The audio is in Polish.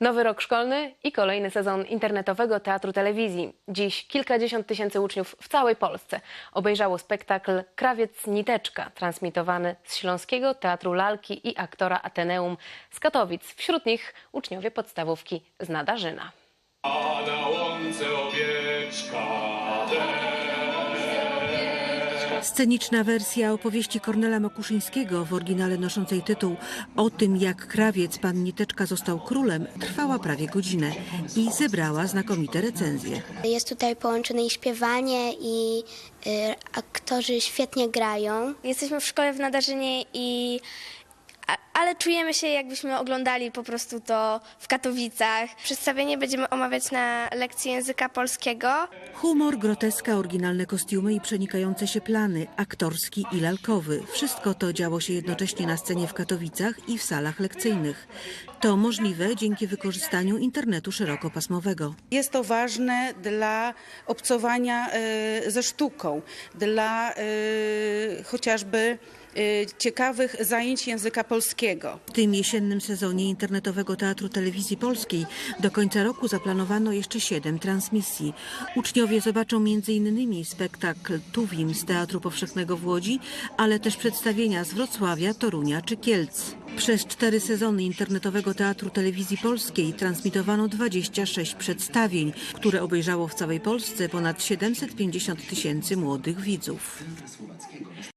Nowy rok szkolny i kolejny sezon internetowego teatru telewizji. Dziś kilkadziesiąt tysięcy uczniów w całej Polsce obejrzało spektakl Krawiec Niteczka, transmitowany z Śląskiego Teatru Lalki i aktora Ateneum z Katowic. Wśród nich uczniowie podstawówki z Nadarzyna. A na łące owieczka Sceniczna wersja opowieści Kornela Makuszyńskiego w oryginale noszącej tytuł O tym, jak krawiec pan Niteczka został królem, trwała prawie godzinę i zebrała znakomite recenzje. Jest tutaj połączone i śpiewanie, i y, aktorzy świetnie grają. Jesteśmy w szkole w Nadarzynie i ale czujemy się jakbyśmy oglądali po prostu to w Katowicach. Przedstawienie będziemy omawiać na lekcji języka polskiego. Humor, groteska, oryginalne kostiumy i przenikające się plany, aktorski i lalkowy. Wszystko to działo się jednocześnie na scenie w Katowicach i w salach lekcyjnych. To możliwe dzięki wykorzystaniu internetu szerokopasmowego. Jest to ważne dla obcowania e, ze sztuką, dla e, chociażby e, ciekawych zajęć języka polskiego. W tym jesiennym sezonie internetowego Teatru Telewizji Polskiej do końca roku zaplanowano jeszcze siedem transmisji. Uczniowie zobaczą m.in. spektakl Tuwim z Teatru Powszechnego w Łodzi, ale też przedstawienia z Wrocławia, Torunia czy Kielc. Przez cztery sezony internetowego Teatru Telewizji Polskiej transmitowano 26 przedstawień, które obejrzało w całej Polsce ponad 750 tysięcy młodych widzów.